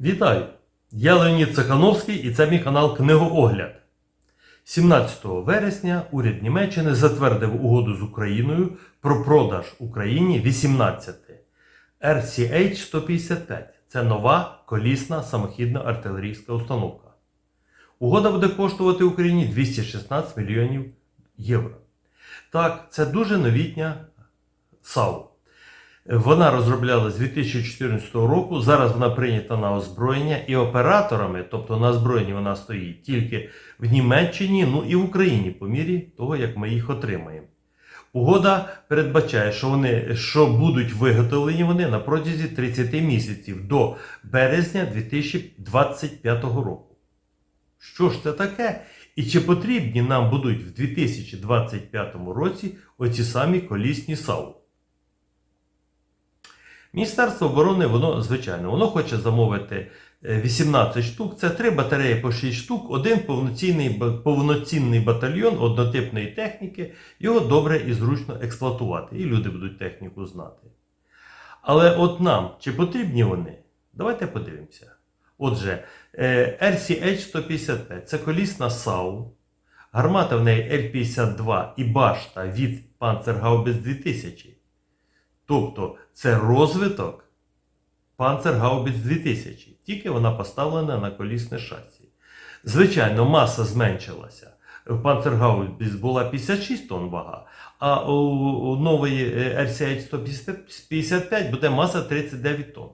Вітаю! Я Леонід Цехановський і це мій канал Книгоогляд. 17 вересня уряд Німеччини затвердив угоду з Україною про продаж Україні 18 RCH-155. Це нова колісна самохідна артилерійська установка. Угода буде коштувати Україні 216 мільйонів євро. Так, це дуже новітня САУ. Вона розроблялась з 2014 року. Зараз вона прийнята на озброєння і операторами, тобто на озброєнні вона стоїть тільки в Німеччині, ну і в Україні, по мірі того, як ми їх отримаємо. Угода передбачає, що вони що будуть виготовлені вони на протязі 30 місяців до березня 2025 року. Що ж це таке? І чи потрібні нам будуть в 2025 році оці самі колісні САУ? Міністерство оборони, воно, звичайно, воно хоче замовити е, 18 штук. Це 3 батареї по 6 штук, один повноцінний, повноцінний батальйон однотипної техніки. Його добре і зручно експлуатувати, і люди будуть техніку знати. Але от нам, чи потрібні вони? Давайте подивимося. Отже, е, RCH-155 це колісна САУ, гармата в неї L-52 і башта від Panzerhaubitz 2000. Тобто це розвиток Panzerhaubitz 2000, тільки вона поставлена на колісне шасі. Звичайно, маса зменшилася. В Panzerhaubitz була 56 тонн вага, а у, нової е, RCH 155 буде маса 39 тонн.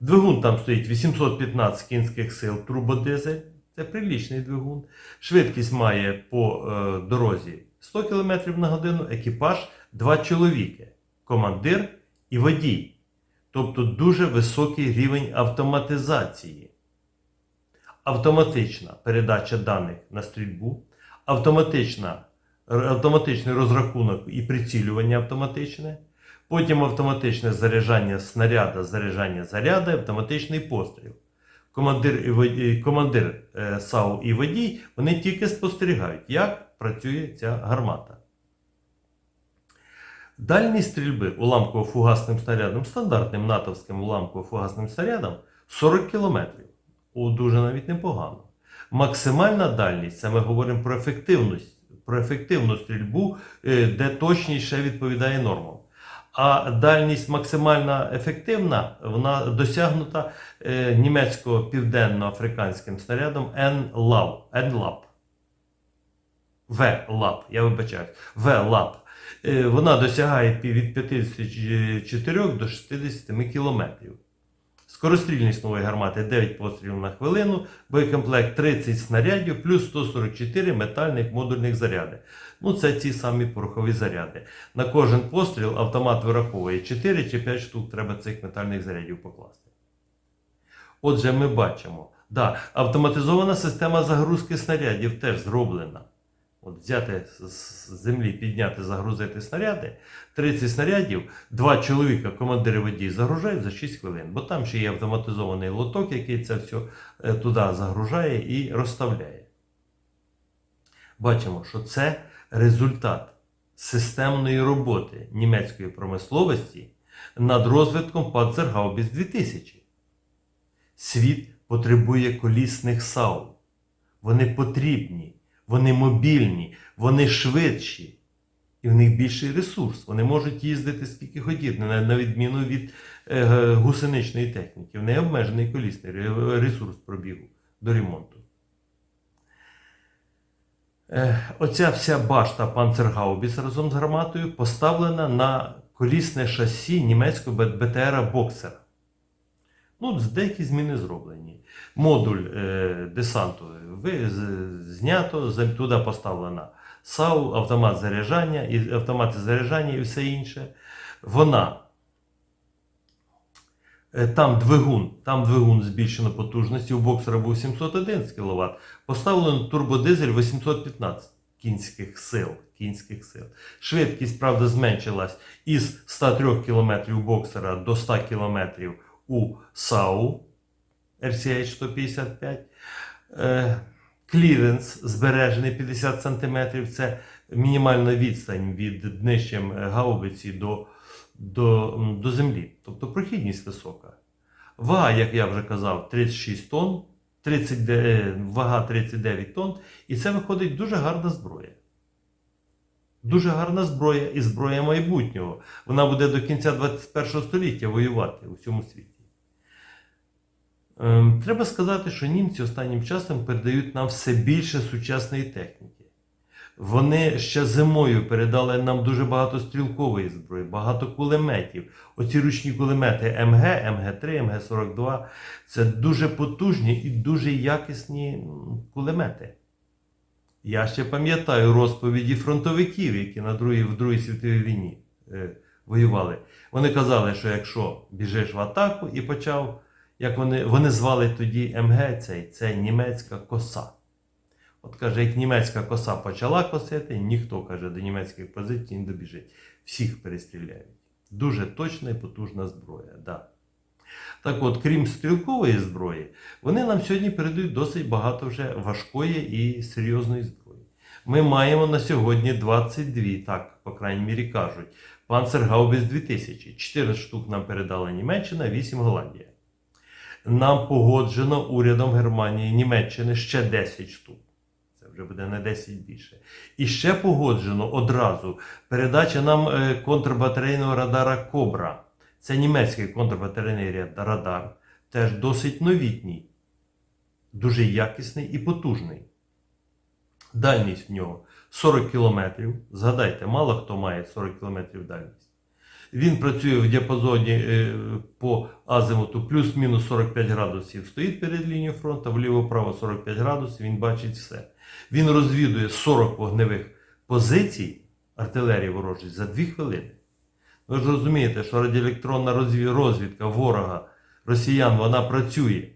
Двигун там стоїть 815 кінських сил, турбодизель. Це прилічний двигун. Швидкість має по е, дорозі 100 км на годину, екіпаж 2 чоловіки, командир і водій. Тобто дуже високий рівень автоматизації. Автоматична передача даних на стрільбу, автоматична, автоматичний розрахунок і прицілювання автоматичне, потім автоматичне заряджання снаряда, заряджання заряда, автоматичний постріл. Командир, і водій, командир е, САУ і водій вони тільки спостерігають, як працює ця гармата. Дальність стрільби уламково-фугасним снарядом, стандартним натовським уламково-фугасним снарядом 40 км. О, дуже навіть непогано. Максимальна дальність, це ми говоримо про ефективність, про ефективну стрільбу, е, де точність ще відповідає нормам. А дальність максимально ефективна, вона досягнута е, німецько-південно-африканським снарядом NLAB. V-LAB, я вибачаюсь. V-LAB. Е, Вона досягає від 54 до 67 кілометрів. Скорострільність нової гармати 9 пострілів на хвилину, боєкомплект 30 снарядів, плюс 144 метальних модульних заряди. Ну, це ті самі порохові заряди. На кожен постріл автомат вираховує 4 чи 5 штук треба цих метальних зарядів покласти. Отже, ми бачимо, да, автоматизована система загрузки снарядів теж зроблена. От взяти з землі, підняти, загрузити снаряди. 30 снарядів, два чоловіка, командири водій, загружають за 6 хвилин. Бо там ще є автоматизований лоток, який це все е, туди загружає і розставляє. Бачимо, що це результат системної роботи німецької промисловості над розвитком Panzerhaubitz 2000. Світ потребує колісних САУ. Вони потрібні, вони мобільні, вони швидші. І в них більший ресурс. Вони можуть їздити скільки хотіти, на, відміну від е, гусеничної техніки. В неї обмежений колісний ресурс пробігу до ремонту. Е, оця вся башта Панцергаубіс разом з гарматою поставлена на колісне шасі німецького БТРа Боксера. Ну, деякі зміни зроблені. Модуль е, десанту з- знято, туди поставлена САУ, автомат заряджання, і автомати заряджання і все інше. Вона. е, Там двигун, там двигун збільшено потужності. У боксера був 711 кВт. Поставлено турбодизель 815 кінських сил. Кінських сил. Швидкість, правда, зменшилась із 103 км у боксера до 100 км у САУ RCH 155. Е, Кліренс збережений 50 см. Це мінімальна відстань від днищем е, гаубиці до, до, до землі. Тобто прохідність висока. Вага, як я вже казав, 36 тонн, 30, е, вага 39 тонн, і це виходить дуже гарна зброя. Дуже гарна зброя і зброя майбутнього. Вона буде до кінця 21 століття воювати у всьому світі. Ем, Треба сказати, що німці останнім часом передають нам все більше сучасної техніки. Вони ще зимою передали нам дуже багато стрілкової зброї, багато кулеметів. Оці ручні кулемети МГ, МГ3, МГ42 це дуже потужні і дуже якісні кулемети. Я ще пам'ятаю розповіді фронтовиків, які на другій, в Другій світовій війні е, воювали. Вони казали, що якщо біжиш в атаку і почав, як вони, вони звали тоді МГ, цей, це німецька коса. От каже, як німецька коса почала косити, ніхто каже, до німецьких позицій не добіжить. Всіх перестріляють. Дуже точна і потужна зброя. Да. Так от, крім стрілкової зброї, вони нам сьогодні передають досить багато вже важкої і серйозної зброї. Ми маємо на сьогодні 22, так, по крайній мірі кажуть, Панцергаубіс 2000. 4 штук нам передала Німеччина, 8 Голландія. Нам погоджено урядом Германії і Німеччини ще 10 штук. Це вже буде на 10 більше. І ще погоджено одразу передача нам е, контрбатарейного радара Кобра. Це німецький контрбатарейний радар, теж досить новітній, дуже якісний і потужний. Дальність в нього 40 кілометрів. Згадайте, мало хто має 40 кілометрів дальність. Він працює в діапазоні е, по азимуту плюс-мінус 45 градусів. Стоїть перед лінією фронту, вліво-право 45 градусів, він бачить все. Він розвідує 40 вогневих позицій артилерії ворожої за 2 хвилини. Ви ж розумієте, що радіоелектронна розвідка ворога росіян вона працює.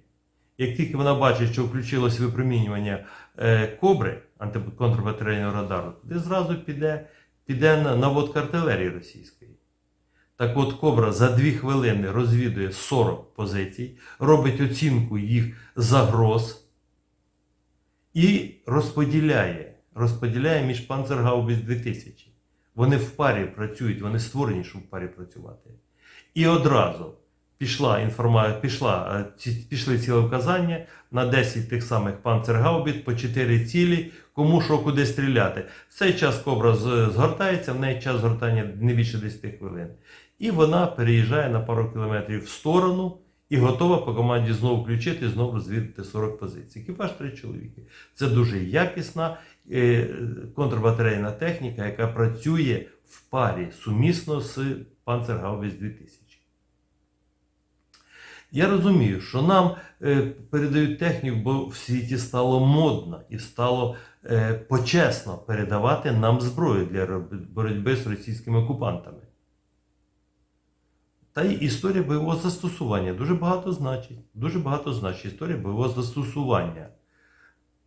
Як тільки вона бачить, що включилось випромінювання е, кобри антиконтрбатарейного радару, туди зразу піде, піде наводка артилерії російської. Так от Кобра за 2 хвилини розвідує 40 позицій, робить оцінку їх загроз і розподіляє, розподіляє між Панцергаубіс 2000. Вони в парі працюють, вони створені, щоб в парі працювати. І одразу пішла інформа... пішла, е, пішли ціле вказання на 10 тих самих панцергаубіт по 4 цілі, кому що куди стріляти. В цей час кобра згортається, в неї час згортання не більше 10 хвилин. І вона переїжджає на пару кілометрів в сторону і готова по команді знову включити, знову розвідати 40 позицій. Екіпаж три чоловіки. Це дуже якісна е, контрбатарейна техніка, яка працює в парі сумісно з Panzerhaubitz 2000. Я розумію, що нам е, передають техніку, бо в світі стало модно і стало е, почесно передавати нам зброю для боротьби з російськими окупантами. Та й історія бойового застосування дуже багато значить. Дуже багато значить історія бойового застосування.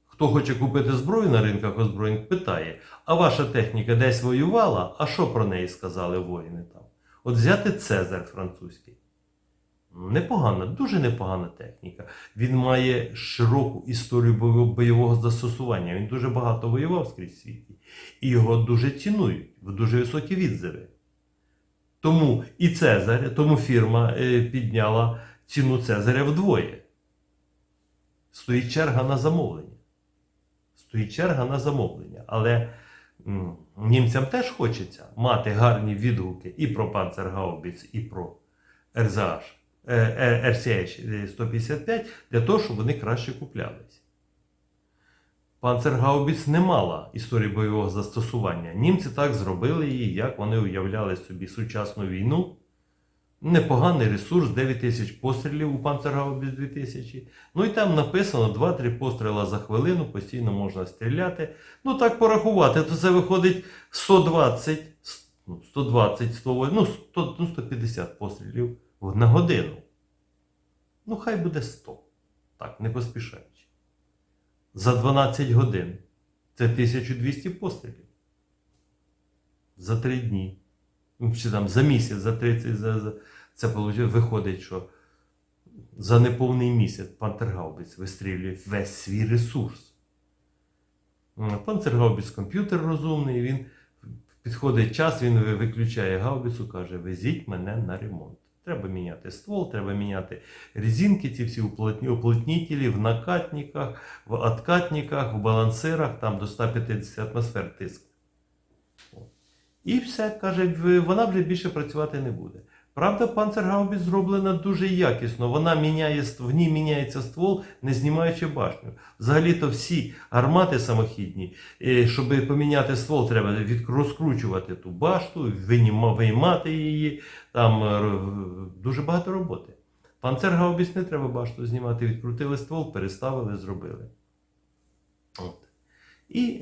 Хто хоче купити зброю на ринках озброєнь, питає, а ваша техніка десь воювала? А що про неї сказали воїни там? От взяти Цезар французький. Непогана, дуже непогана техніка. Він має широку історію бойового- застосування. Він дуже багато воював скрізь світі. І його дуже цінують в дуже високі відзиви. Тому і Цезарь, тому фірма е, підняла ціну Цезаря вдвоє. Стоїть черга на замовлення. Стоїть черга на замовлення. Але німцям теж хочеться мати гарні відгуки і про Панцергаубіц, і про е, RCH 155 для того, щоб вони краще куплялись. Панцергаубіц не мала історії бойового застосування. Німці так зробили її, як вони уявляли собі сучасну війну. Непоганий ресурс, 9 тисяч пострілів у Панцергаубіц 2000. Ну і там написано 2-3 постріла за хвилину, постійно можна стріляти. Ну так порахувати, то це виходить 120, ну, 120, 100, ну, 100, ну 150 пострілів на годину. Ну, хай буде 100. Так, не поспішаючи. За 12 годин. Це 1200 пострілів. За 3 дні. Ну, Чи там за місяць, за 30, за, за... це виходить, що за неповний місяць Пантергаубіц вистрілює весь свій ресурс. Панцергаубіц комп'ютер розумний, він підходить час, він виключає гаубицю, каже: везіть мене на ремонт. Треба міняти ствол, треба міняти резинки, ці всі уплотні- уплотнітелі в накатниках, в откатниках, в балансирах, там до 150 атмосфер тиск. І все, каже, вона вже більше працювати не буде. Правда, панцергаубіс зроблена дуже якісно. Вона міняє в ній міняється ствол, не знімаючи башню. Взагалі-то всі гармати самохідні, е, щоб поміняти ствол, треба від- розкручувати ту башту, виймати її. Там е, дуже багато роботи. Панцергаубіс не треба башту знімати, відкрутили ствол, переставили, зробили. От. І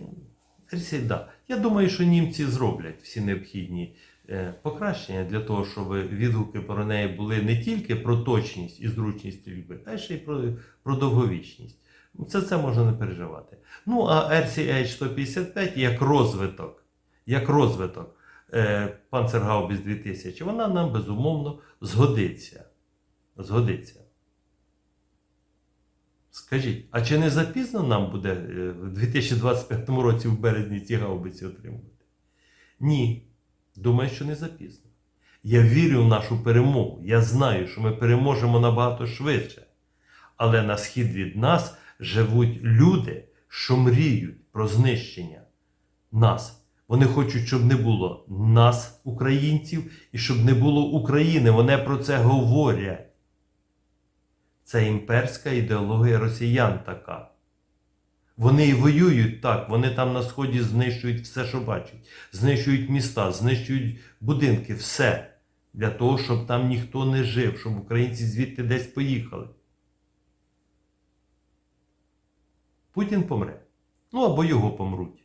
да. я думаю, що німці зроблять всі необхідні покращення для того, щоб відгуки про неї були не тільки про точність і зручність стрільби, а ще й про, про довговічність. Це, це можна не переживати. Ну, а RCH 155 як розвиток, як розвиток е, Panzerhaubis 2000, вона нам безумовно згодиться. Згодиться. Скажіть, а чи не запізно нам буде е, в 2025 році в березні ці гаубиці отримувати? Ні. Думаю, що не запізно. Я вірю в нашу перемогу. Я знаю, що ми переможемо набагато швидше. Але на схід від нас живуть люди, що мріють про знищення нас. Вони хочуть, щоб не було нас, українців, і щоб не було України. Вони про це говорять. Це імперська ідеологія росіян така. Вони і воюють так, вони там на сході знищують все, що бачать, знищують міста, знищують будинки, все. Для того, щоб там ніхто не жив, щоб українці звідти десь поїхали. Путін помре. Ну або його помруть.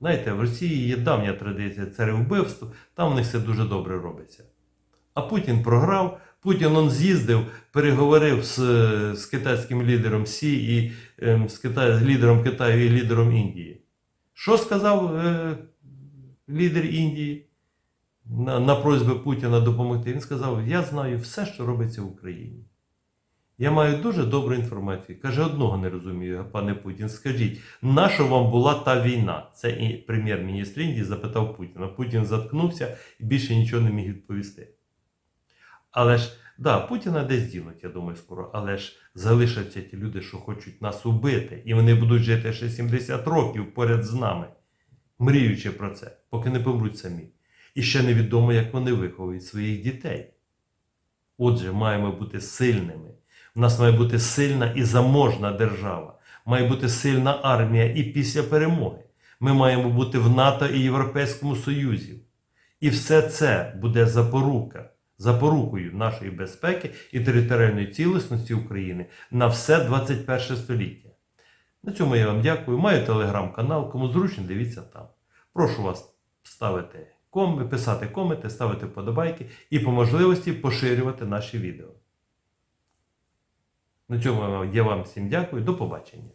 Знаєте, в Росії є давня традиція царевбивств, там в них все дуже добре робиться. А Путін програв, Путін он з'їздив, переговорив з, з китайським лідером Сі і ем, з, Китай, з лідером Китаю і лідером Індії. Що сказав е, лідер Індії на, на просьби Путіна допомогти? Він сказав: Я знаю все, що робиться в Україні. Я маю дуже добру інформацію. Каже, одного не розумію, пане Путін. Скажіть, нащо вам була та війна? Це прем'єр-міністр Індії запитав Путіна. Путін заткнувся і більше нічого не міг відповісти. Але ж, да, Путіна десь дінуть, я думаю, скоро, але ж залишаться ті люди, що хочуть нас убити, і вони будуть жити ще 70 років поряд з нами, мріючи про це, поки не помруть самі. І ще невідомо, як вони виховують своїх дітей. Отже, маємо бути сильними. У нас має бути сильна і заможна держава, має бути сильна армія і після перемоги. Ми маємо бути в НАТО і Європейському Союзі. І все це буде запорука, запорукою нашої безпеки і територіальної цілісності України на все 21 століття. На цьому я вам дякую. Маю телеграм-канал, кому зручно, дивіться там. Прошу вас ставити ком, писати коменти, ставити вподобайки і по можливості поширювати наші відео. На цьому я вам всім дякую. До побачення.